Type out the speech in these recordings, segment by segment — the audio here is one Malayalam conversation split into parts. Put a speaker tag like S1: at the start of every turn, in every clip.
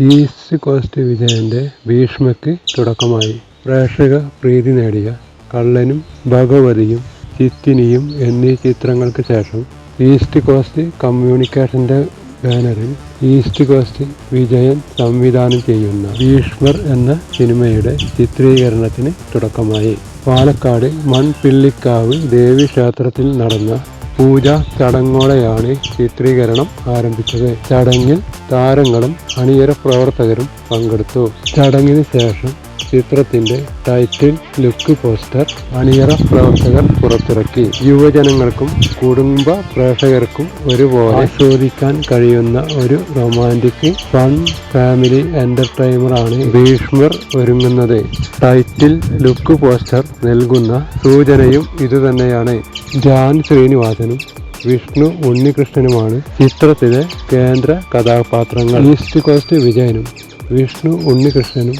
S1: ഈസ്റ്റ് കോസ്റ്റ് വിജയന്റെ ഭീഷ്മയ്ക്ക് തുടക്കമായി. പ്രേക്ഷക പ്രീതി നേടിയ കള്ളനും ഭഗവതിയും ചിത്തിനിയും എന്നീ ചിത്രങ്ങൾക്ക് ശേഷം ഈസ്റ്റ് കോസ്റ്റ് കമ്മ്യൂണിക്കേഷന്റെ ബാനറിൽ ഈസ്റ്റ് കോസ്റ്റ് വിജയൻ സംവിധാനം ചെയ്യുന്ന ഭീഷ്മർ എന്ന സിനിമയുടെ ചിത്രീകരണത്തിന് തുടക്കമായി. പാലക്കാട് മൺപിള്ളിക്കാവ് ദേവി ക്ഷേത്രത്തിൽ നടന്ന പൂജാ ചടങ്ങോടെയാണ് ചിത്രീകരണം ആരംഭിച്ചത്. ചടങ്ങിൽ താരങ്ങളും അണിയറ പ്രവർത്തകരും പങ്കെടുത്തു. ചടങ്ങിന് ശേഷം ചിത്രത്തിന്റെ ടൈറ്റിൽ ലുക്ക് പോസ്റ്റർ അണിയറ പ്രവർത്തകർ പുറത്തിറക്കി. യുവജനങ്ങൾക്കും കുടുംബ പ്രേക്ഷകർക്കും ഒരുപോലെ ആസ്വദിക്കാൻ കഴിയുന്ന ഒരു റൊമാന്റിക് ഫൺ ഫാമിലി എന്റർടൈനർ ആണ് ഭീഷ്മർ ഒരുങ്ങുന്നത്. ടൈറ്റിൽ ലുക്ക് പോസ്റ്റർ നൽകുന്ന സൂചനയും ഇതുതന്നെയാണ്. ജാൻ ശ്രീനിവാസനും വിഷ്ണു ഉണ്ണികൃഷ്ണനുമാണ് ചിത്രത്തിലെ കേന്ദ്ര കഥാപാത്രങ്ങൾ. ഈസ്റ്റ് കോസ്റ്റ് വിജയനും വിഷ്ണു ഉണ്ണികൃഷ്ണനും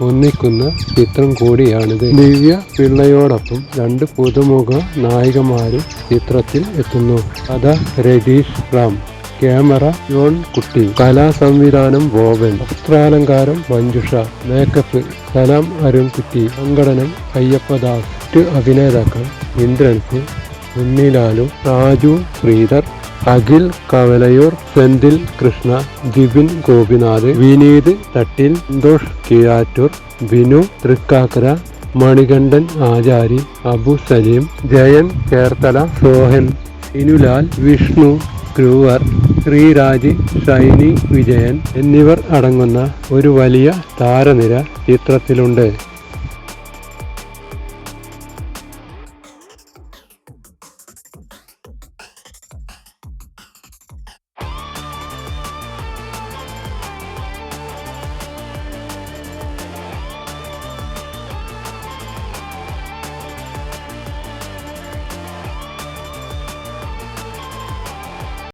S1: ഒന്നിക്കുന്ന ചിത്രം കൂടിയാണിത്. ദിവ്യ പിള്ളയോടൊപ്പം രണ്ട് പുതുമുഖ നായികമാരും ചിത്രത്തിൽ എത്തുന്നു. കഥ രതീഷ് റാം ക്യാമറ യോൺ കുട്ടി കലാ സംവിധാനം ബോബൻ വസ്ത്രാലങ്കാരം മഞ്ജുഷ മേക്കപ്പ് സലാം അരുൺകുട്ടി സംഘടനം അയ്യപ്പദാസ്. മറ്റ് അഭിനേതാക്കൾ ഇന്ദ്രൻസ് ഉണ്ണിലാലു രാജു ശ്രീധർ അഖിൽ കവലയൂർ സെന്തിൽ കൃഷ്ണ ജിബിൻ ഗോപിനാഥ് വിനീത് തട്ടിൽ സന്തോഷ് കിഴാറ്റൂർ ബിനു തൃക്കാക്കര മണികണ്ഠൻ ആചാരി അബു സലീം ജയൻ ചേർത്തല സോഹൻ ഇനുലാൽ വിഷ്ണു ക്രൂവർ ശ്രീരാജ് ഷൈനി വിജയൻ എന്നിവർ അടങ്ങുന്ന ഒരു വലിയ താരനിര ചിത്രത്തിലുണ്ട്.